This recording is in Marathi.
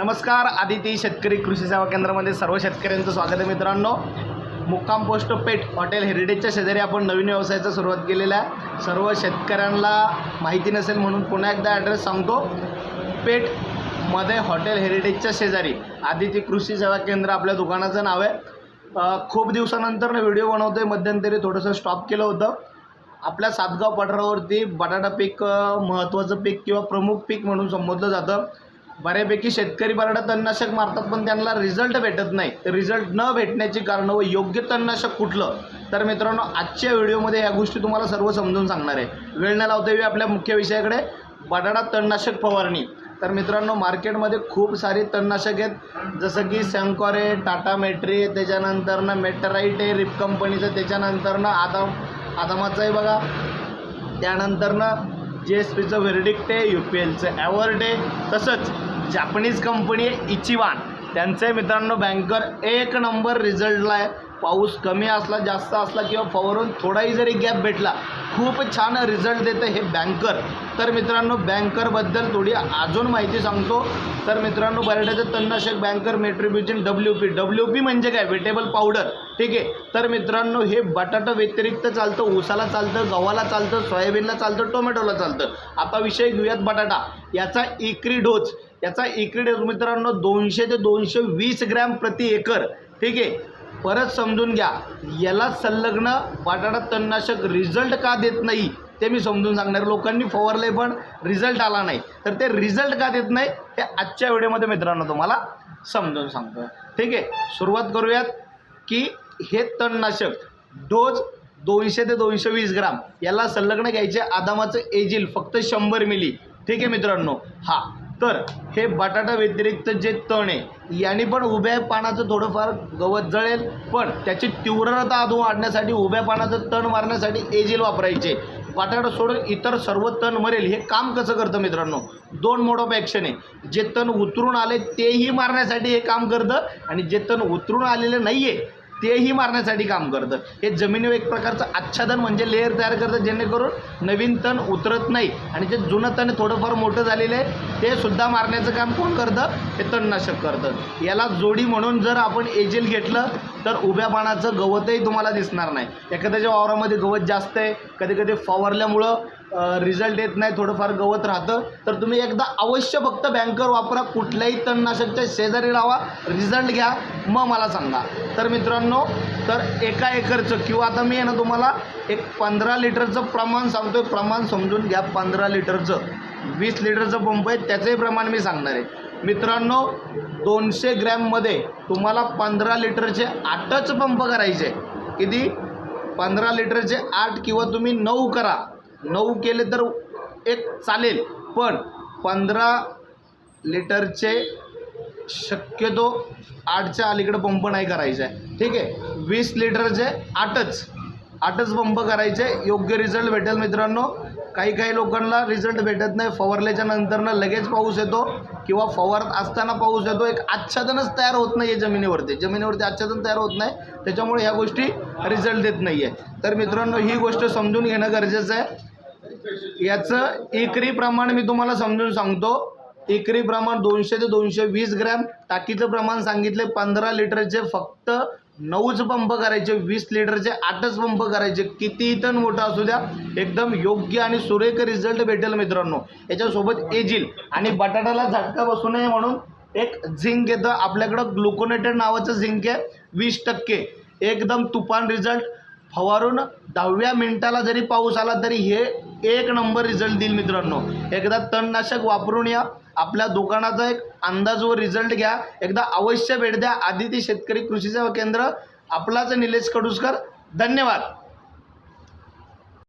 नमस्कार आदिती शेतकरी कृषी सेवा केंद्रामध्ये सर्व शेतकऱ्यांचं स्वागत आहे मित्रांनो. मुक्काम पोस्ट पेठ हॉटेल हेरिटेजच्या शेजारी आपण नवीन व्यवसायाचा सुरुवात केलेला आहे. सर्व शेतकऱ्यांना माहिती नसेल म्हणून पुन्हा एकदा ॲड्रेस सांगतो. पेठमध्ये हॉटेल हेरिटेजच्या शेजारी आदिती कृषी सेवा केंद्र आपल्या दुकानाचं नाव आहे. खूप दिवसानंतर व्हिडिओ बनवतोय. मध्यंतरी थोडंसं स्टॉप केलं होतं. आपल्या सातगाव पठारावरती बटाटा पीक महत्त्वाचं पीक किंवा प्रमुख पीक म्हणून संबोधलं जातं. बऱ्यापैकी शेतकरी बटाटा तणनाशक मारतात पण त्यांना रिझल्ट भेटत नाही. तर रिझल्ट न भेटण्याची कारणं व योग्य तणनाशक कुठलं? तर मित्रांनो आजच्या व्हिडिओमध्ये या गोष्टी तुम्हाला सर्व समजून सांगणार आहे. वेळ न लावता आपल्या मुख्य विषयाकडे. बटाटा तणनाशक फवारणी. तर मित्रांनो मार्केटमध्ये खूप सारी तणनाशक आहेत. जसं की सॅन्कॉर आहे टाटा मेट्री आहे त्याच्यानंतरनं मेटराईट आहे रिप कंपनीचं त्याच्यानंतरनं आदाम आदामाचं आहे बघा. त्यानंतरनं जी एस पीचं व्हेरडिक्ट आहे यू पी एलचं ॲवॉर्ड आहे. तसंच जापनीज कंपनी आहे इचिवान. त्यांचे मित्रांनो बँकर एक नंबर रिझल्टला आहे. पाऊस कमी असला जास्त असला किंवा फवारून थोडाही जरी गॅप भेटला खूप छान रिझल्ट देतं हे बँकर तर मित्रांनो बँकरबद्दल थोडी अजून माहिती सांगतो. तर मित्रांनो बटाट्याचं तणनाशक banker metribuzin W P W P म्हणजे काय? वेटेबल पावडर ठीक आहे. तर मित्रांनो हे बटाटा व्यतिरिक्त चालतं ऊसाला चालतं गव्हाला चालतं सोयाबीनला चालतं टोमॅटोला चालतं. आता विषय घेऊयात बटाटा. याचा एकरी डोस याचा एकरी डोस मित्रांनो दोनशे ते दोनशे वीस ग्रॅम प्रति एकर. ठीक आहे. परत समजून घ्या. याला संलग्न बटाटा तणनाशक रिझल्ट का देत नाही ते मी समजून सांगणार. लोकांनी फवारले पण रिझल्ट आला नाही. तर ते रिझल्ट का देत नाही हे आजच्या व्हिडिओमध्ये मित्रांनो तुम्हाला समजून सांगतो. ठीक आहे. सुरुवात करूयात की हे तणनाशक डोज दोनशे ते दोनशे वीस ग्राम याला संलग्न घ्यायचे आदामाचं एजिल फक्त शंभर मिली. ठीक आहे मित्रांनो? हा. तर हे बटाटा व्यतिरिक्त जे तण आहे यांनी पण उभ्या पानाचं थोडंफार गवत जळेल पण त्याची तीव्रता आधू वाढण्यासाठी उभ्या पानाचं तण मारण्यासाठी एजिल वापरायचे. बटाटा सोडून इतर सर्व तण मरेल हे काम कसं करतं मित्रांनो? दोन मोड ऑफ ॲक्शन आहे. जे तण उतरून आले तेही मारण्यासाठी हे काम करतं आणि जे तण उतरून आलेले नाही आहे तेही मारण्यासाठी काम करतं. हे जमिनीवर एक प्रकारचं आच्छादन म्हणजे लेअर तयार करतं जेणेकरून नवीन तण उतरत नाही. आणि जे जुनं तण थोडंफार मोठं झालेलं आहे ते सुद्धा मारण्याचं काम कोण करतं? हे तणनाशक करतं. याला जोडी म्हणून जर आपण एजेल घेतलं तर उभ्या पानाचं गवतही तुम्हाला दिसणार नाही. एखाद्याच्या वावरामध्ये गवत जास्त आहे कधी कधी फवारल्यामुळं रिझल्ट येत नाही थोडंफार गवत राहतं. तर तुम्ही एकदा अवश्य फक्त बँकर वापरा कुठल्याही तणनाशकच्या शेजारी लावा रिझल्ट घ्या. मग मला सांगा. तर मित्रांनो तर एका एकरचं किंवा आता मी आहे ना तुम्हाला एक पंधरा लिटरचं प्रमाण सांगतोय. प्रमाण समजून घ्या पंधरा लिटरचं. वीस लिटरचं पंप आहे त्याचंही प्रमाण मी सांगणार आहे. मित्रांनो दोनशे ग्रॅममध्ये तुम्हाला पंधरा लिटरचे आठच पंप करायचे. किती? पंधरा लिटरचे आठ किंवा तुम्ही नऊ करा. नऊ केले तर एक चालेल. पण पंधरा लिटरचे शक्यतो आठच्या अलीकडं पंप नाही करायचे. आहे ठीक आहे? वीस लिटरचे आठच. आठच पंप करायचे. योग्य रिझल्ट भेटेल मित्रांनो. काही काही लोकांना रिझल्ट भेटत नाही. फवारल्याच्या नंतरनं लगेच पाऊस येतो किंवा फवारत असताना पाऊस येतो. एक आच्छादनच तयार होत नाही आहे जमिनीवरती. जमिनीवरती आच्छादन तयार होत नाही. त्याच्यामुळे ह्या गोष्टी रिझल्ट देत नाही आहे तर मित्रांनो ही गोष्ट समजून घेणं गरजेचं आहे. याचं एकरी प्रमाण मी तुम्हाला समजून सांगतो. एकरी प्रमाण दोनशे ते दोनशे वीस ग्रॅम टाकीचं प्रमाण सांगितले पंधरा लिटरचे फक्त नऊच पंप करायचे वीस लिटरचे आठच पंप करायचे. किती टन मोठं असू द्या एकदम योग्य आणि सुरेख रिझल्ट भेटेल मित्रांनो. याच्यासोबत एजिल आणि बटाट्याला झटका बसू नये म्हणून एक झिंक येतं. आपल्याकडं ग्लुकोनेटेड नावाचं झिंक आहे वीस टक्के. एकदम तुफान रिझल्ट फवारून दहाव्या मिनिटाला जरी पाऊस आला तरी हे एक नंबर रिझल्ट देईल मित्रांनो. एकदा तणनाशक वापरून या. आपल्या दुकानाचा एक अंदाज व रिझल्ट घ्या. एकदा अवश्य भेट द्या. आदिती शेतकरी कृषी सेवा केंद्र. आपलाच निलेश कडुसकर. धन्यवाद.